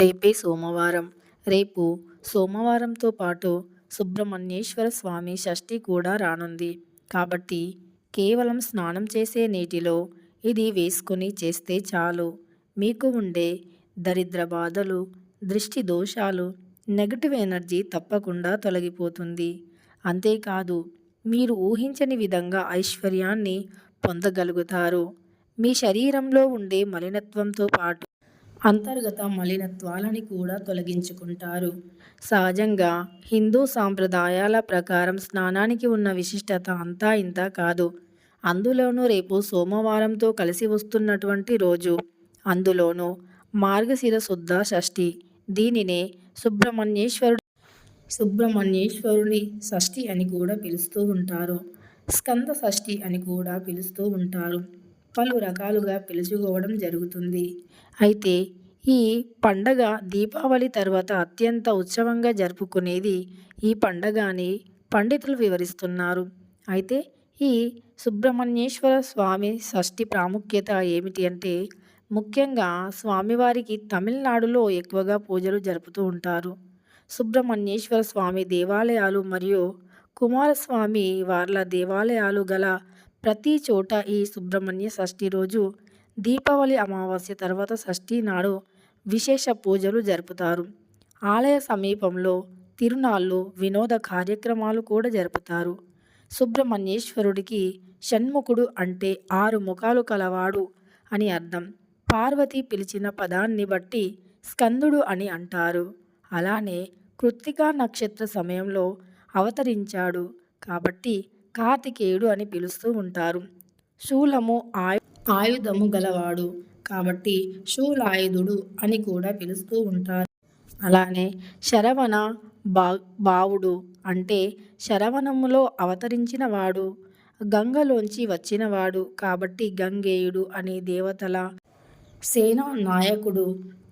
రేపే సోమవారం. రేపు సోమవారంతో పాటు సుబ్రహ్మణ్యేశ్వర స్వామి షష్ఠి కూడా రానుంది. కాబట్టి కేవలం స్నానం చేసే నీటిలో ఇది వేసుకొని చేస్తే చాలు. మీకు ఉండే దరిద్ర బాధలు దృష్టి దోషాలు నెగటివ్ ఎనర్జీ తప్పకుండా తొలగిపోతుంది. అంతేకాదు మీరు ఊహించని విధంగా ఐశ్వర్యాన్ని పొందగలుగుతారు. మీ శరీరంలో ఉండే మలినత్వంతో పాటు అంతర్గత మలినత్వాలని కూడా తొలగించుకుంటారు. సహజంగా హిందూ సాంప్రదాయాల ప్రకారం స్నానానికి ఉన్న విశిష్టత అంతా ఇంత కాదు. అందులోనూ రేపు సోమవారంతో కలిసి వస్తున్నటువంటి రోజు. అందులోనూ మార్గశిర శుద్ధ షష్ఠి. దీనినే సుబ్రహ్మణ్యేశ్వరుడు సుబ్రహ్మణ్యేశ్వరుని షష్ఠి అని కూడా పిలుస్తూ ఉంటారు. స్కంద షష్ఠి అని కూడా పిలుస్తూ ఉంటారు. పలు రకాలుగా పిలుచుకోవడం జరుగుతుంది. అయితే ఈ పండగ దీపావళి తర్వాత అత్యంత ఉత్సవంగా జరుపుకునేది ఈ పండగ అని పండితులు వివరిస్తున్నారు. అయితే ఈ సుబ్రహ్మణ్యేశ్వర స్వామి షష్ఠి ప్రాముఖ్యత ఏమిటి అంటే ముఖ్యంగా స్వామివారికి తమిళనాడులో ఎక్కువగా పూజలు జరుపుతూ ఉంటారు. సుబ్రహ్మణ్యేశ్వర స్వామి దేవాలయాలు మరియు కుమారస్వామి వార్ల దేవాలయాలు గల ప్రతి చోట ఈ సుబ్రహ్మణ్య షష్ఠి రోజు దీపావళి అమావాస్య తర్వాత షష్ఠి నాడు విశేష పూజలు జరుపుతారు. ఆలయ సమీపంలో తిరునాళ్ళు వినోద కార్యక్రమాలు కూడా జరుపుతారు. సుబ్రహ్మణ్యేశ్వరుడికి షణ్ముఖుడు అంటే ఆరు ముఖాలు కలవాడు అని అర్థం. పార్వతి పిలిచిన పదాన్ని బట్టి స్కందుడు అని అంటారు. అలానే కృత్తికా నక్షత్ర సమయంలో అవతరించాడు కాబట్టి కార్తికేయుడు అని పిలుస్తూ ఉంటారు. శూలము ఆయు ఆయుధము గలవాడు కాబట్టి శూలాయుధుడు అని కూడా పిలుస్తూ ఉంటారు. అలానే శరవణ బా బావుడు అంటే శరవణములో అవతరించిన వాడు గంగలోంచి వచ్చినవాడు కాబట్టి గంగేయుడు అనే దేవతల సేనా నాయకుడు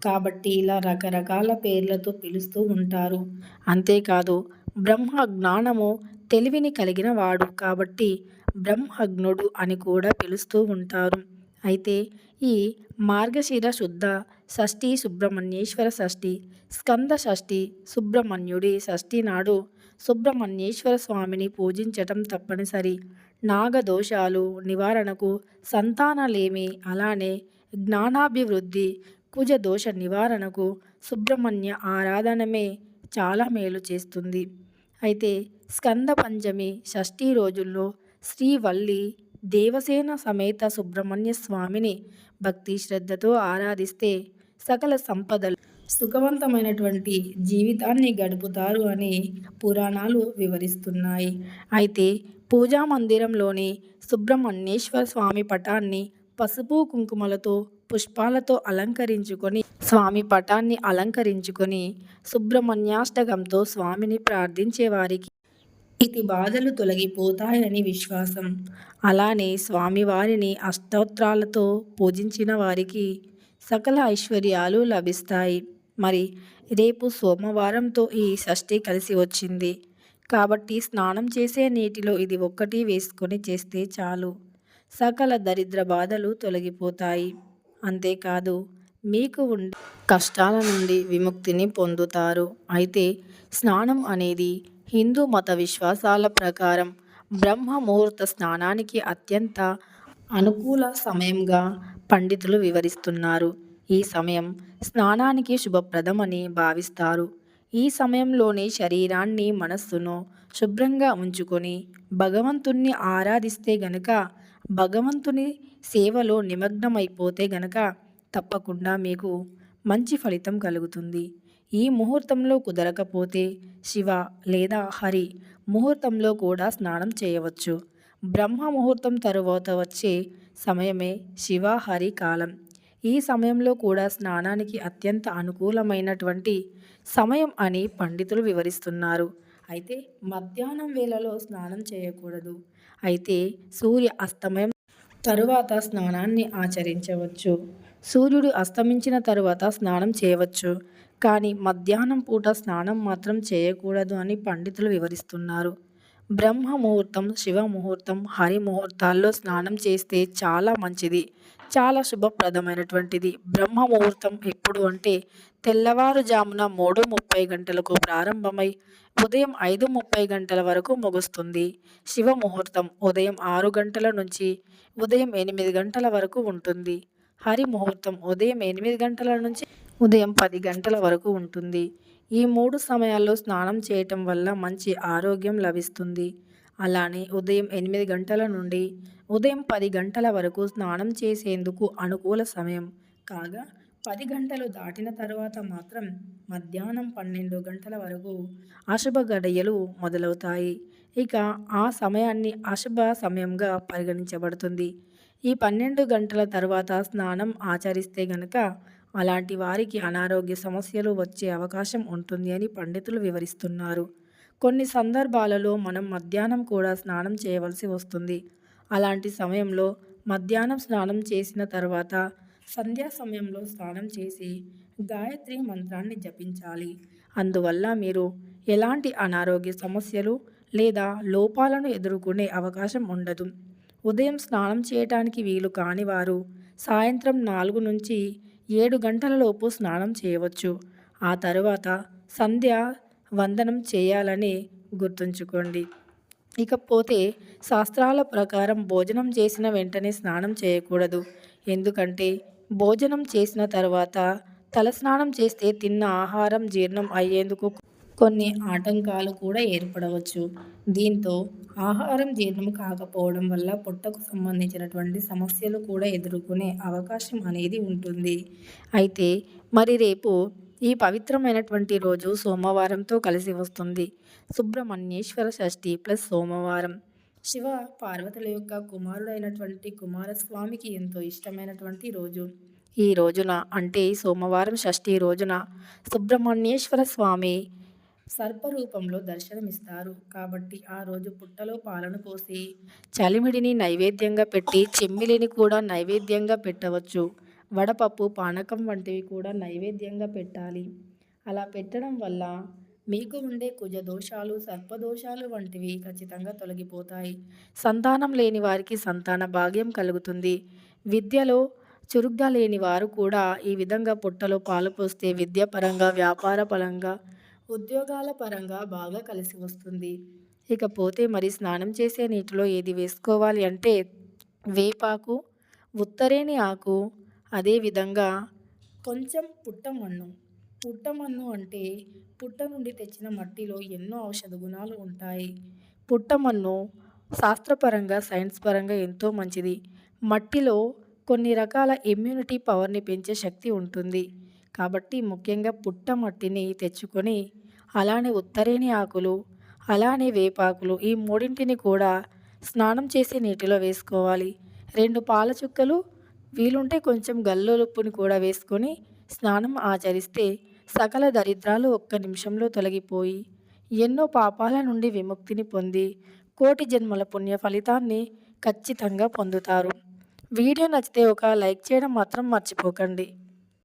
కాబట్టి ఇలా రకరకాల పేర్లతో పిలుస్తూ ఉంటారు. అంతేకాదు బ్రహ్మ జ్ఞానము తెలివిని కలిగిన వాడు కాబట్టి బ్రహ్మజ్ఞుడు అని కూడా పిలుస్తూ ఉంటారు. అయితే ఈ మార్గశిర శుద్ధ షష్ఠి సుబ్రహ్మణ్యేశ్వర షష్ఠి స్కంద షష్ఠి సుబ్రహ్మణ్యుడి షష్ఠి నాడు సుబ్రహ్మణ్యేశ్వర స్వామిని పూజించటం తప్పనిసరి. నాగదోషాలు నివారణకు సంతానలేమి అలానే జ్ఞానాభివృద్ధి కుజ దోష నివారణకు సుబ్రహ్మణ్య ఆరాధనమే చాలా మేలు చేస్తుంది. అయితే స్కంద పంచమి షష్ఠీ రోజుల్లో శ్రీవల్లి దేవసేన సమేత సుబ్రహ్మణ్య స్వామిని భక్తి శ్రద్ధతో ఆరాధిస్తే సకల సంపదలు సుఖవంతమైనటువంటి జీవితాన్ని గడుపుతారు అని పురాణాలు వివరిస్తున్నాయి. అయితే పూజా మందిరంలోని సుబ్రహ్మణ్యేశ్వర స్వామి పటాన్ని పసుపు కుంకుమలతో పుష్పాలతో అలంకరించుకొని స్వామి పటాన్ని అలంకరించుకొని సుబ్రహ్మణ్యాష్టకంతో స్వామిని ప్రార్థించే వారికి ఇది బాధలు తొలగిపోతాయని విశ్వాసం. అలానే స్వామివారిని అష్టోత్రాలతో పూజించిన వారికి సకల ఐశ్వర్యాలు లభిస్తాయి. మరి రేపు సోమవారంతో ఈ షష్ఠి కలిసి వచ్చింది. కాబట్టి స్నానం చేసే నీటిలో ఇది ఒక్కటి వేసుకొని చేస్తే చాలు. సకల దరిద్ర బాధలు తొలగిపోతాయి. అంతేకాదు మీకు ఉండే కష్టాల నుండి విముక్తిని పొందుతారు. అయితే స్నానం అనేది హిందూ మత విశ్వాసాల ప్రకారం బ్రహ్మ ముహూర్త స్నానానికి అత్యంత అనుకూల సమయంగా పండితులు వివరిస్తున్నారు. ఈ సమయం స్నానానికి శుభప్రదమని భావిస్తారు. ఈ సమయంలోనే శరీరాన్ని మనస్సును శుభ్రంగా ఉంచుకొని భగవంతుణ్ణి ఆరాధిస్తే గనక భగవంతుని సేవలో నిమగ్నమైపోతే గనక తప్పకుండా మీకు మంచి ఫలితం కలుగుతుంది. ఈ ముహూర్తంలో కుదరకపోతే శివ లేదా హరి ముహూర్తంలో కూడా స్నానం చేయవచ్చు. బ్రహ్మ ముహూర్తం తరువాత వచ్చే సమయమే శివ హరి కాలం. ఈ సమయంలో కూడా స్నానానికి అత్యంత అనుకూలమైనటువంటి సమయం అని పండితులు వివరిస్తున్నారు. అయితే మధ్యాహ్నం వేళలో స్నానం చేయకూడదు. అయితే సూర్య అస్తమయం తరువాత స్నానాన్ని ఆచరించవచ్చు. సూర్యుడు అస్తమించిన తరువాత స్నానం చేయవచ్చు. కానీ మధ్యాహ్నం పూట స్నానం మాత్రం చేయకూడదు అని పండితులు వివరిస్తున్నారు. బ్రహ్మ ముహూర్తం శివ ముహూర్తం హరి ముహూర్తాల్లో స్నానం చేస్తే చాలా మంచిది చాలా శుభప్రదమైనటువంటిది. బ్రహ్మ ముహూర్తం ఎప్పుడు అంటే తెల్లవారుజామున మూడు ముప్పై గంటలకు ప్రారంభమై ఉదయం ఐదు ముప్పై గంటల వరకు ముగుస్తుంది. శివ ముహూర్తం ఉదయం ఆరు గంటల నుంచి ఉదయం ఎనిమిది గంటల వరకు ఉంటుంది. హరి ముహూర్తం ఉదయం ఎనిమిది గంటల నుంచి ఉదయం పది గంటల వరకు ఉంటుంది. ఈ మూడు సమయాల్లో స్నానం చేయటం వల్ల మంచి ఆరోగ్యం లభిస్తుంది. అలానే ఉదయం ఎనిమిది గంటల నుండి ఉదయం పది గంటల వరకు స్నానం చేసేందుకు అనుకూల సమయం. కాగా పది గంటలు దాటిన తర్వాత మాత్రం మధ్యాహ్నం పన్నెండు గంటల వరకు అశుభ గడియలు మొదలవుతాయి. ఇక ఆ సమయాన్ని అశుభ సమయంగా పరిగణించబడుతుంది. ఈ పన్నెండు గంటల తర్వాత స్నానం ఆచరిస్తే గనక అలాంటి వారికి అనారోగ్య సమస్యలు వచ్చే అవకాశం ఉంటుంది అని పండితులు వివరిస్తున్నారు. కొన్ని సందర్భాలలో మనం మధ్యాహ్నం కూడా స్నానం చేయవలసి వస్తుంది. అలాంటి సమయంలో మధ్యాహ్నం స్నానం చేసిన తర్వాత సంధ్యా సమయంలో స్నానం చేసి గాయత్రి మంత్రాన్ని జపించాలి. అందువల్ల మీరు ఎలాంటి అనారోగ్య సమస్యలు లేదా లోపాలను ఎదుర్కొనే అవకాశం ఉండదు. ఉదయం స్నానం చేయటానికి వీలు కాని వారు సాయంత్రం నాలుగు నుంచి ఏడు గంటలలోపు స్నానం చేయవచ్చు. ఆ తరువాత సంధ్య వందనం చేయాలని గుర్తుంచుకోండి. ఇకపోతే శాస్త్రాల ప్రకారం భోజనం చేసిన వెంటనే స్నానం చేయకూడదు. ఎందుకంటే భోజనం చేసిన తర్వాత తలస్నానం చేస్తే తిన్న ఆహారం జీర్ణం అయ్యేందుకు కొన్ని ఆటంకాలు కూడా ఏర్పడవచ్చు. దీంతో ఆహారం జీర్ణం కాకపోవడం వల్ల పొట్టకు సంబంధించినటువంటి సమస్యలు కూడా ఎదుర్కొనే అవకాశం అనేది ఉంటుంది. అయితే మరి రేపు ఈ పవిత్రమైనటువంటి రోజు సోమవారంతో కలిసి వస్తుంది. సుబ్రహ్మణ్యేశ్వర షష్ఠి ప్లస్ సోమవారం. శివ పార్వతుల యొక్క కుమారుడైనటువంటి కుమారస్వామికి ఎంతో ఇష్టమైనటువంటి రోజు. ఈ రోజున అంటే సోమవారం షష్ఠి రోజున సుబ్రహ్మణ్యేశ్వర స్వామి సర్పరూపంలో దర్శనమిస్తారు. కాబట్టి ఆ రోజు పుట్టలో పాలను పోసి చలిమిడిని నైవేద్యంగా పెట్టి చెమ్మిలిని కూడా నైవేద్యంగా పెట్టవచ్చు. వడపప్పు పానకం వంటివి కూడా నైవేద్యంగా పెట్టాలి. అలా పెట్టడం వల్ల మీకు ఉండే కుజ దోషాలు సర్పదోషాలు వంటివి ఖచ్చితంగా తొలగిపోతాయి. సంతానం లేని వారికి సంతాన భాగ్యం కలుగుతుంది. విద్యలో చురుగ్గా లేని వారు కూడా ఈ విధంగా పుట్టలో పాలు పోస్తే విద్యాపరంగా వ్యాపార పరంగా ఉద్యోగాల పరంగా బాగా కలిసి వస్తుంది. ఇకపోతే మరి స్నానం చేసే నీటిలో ఏది వేసుకోవాలి అంటే వేపాకు ఉత్తరేణి ఆకు అదేవిధంగా కొంచెం పుట్టమన్ను. పుట్టమన్ను అంటే పుట్ట నుండి తెచ్చిన మట్టిలో ఎన్నో ఔషధ గుణాలు ఉంటాయి. పుట్టమన్ను శాస్త్రపరంగా సైన్స్ పరంగా ఎంతో మంచిది. మట్టిలో కొన్ని రకాల ఇమ్యూనిటీ పవర్ని పెంచే శక్తి ఉంటుంది. కాబట్టి ముఖ్యంగా పుట్ట మట్టిని తెచ్చుకొని అలానే ఉత్తరేణి ఆకులు అలానే వేపాకులు ఈ మూడింటిని కూడా స్నానం చేసే నీటిలో వేసుకోవాలి. రెండు పాల చుక్కలు వీలుంటే కొంచెం గల్లోలుప్పుని కూడా వేసుకొని స్నానం ఆచరిస్తే సకల దరిద్రాలు ఒక్క నిమిషంలో తొలగిపోయి ఎన్నో పాపాల నుండి విముక్తిని పొంది కోటి జన్మల పుణ్య ఫలితాన్ని ఖచ్చితంగా పొందుతారు. వీడియో నచ్చితే ఒక లైక్ చేయడం మాత్రం మర్చిపోకండి.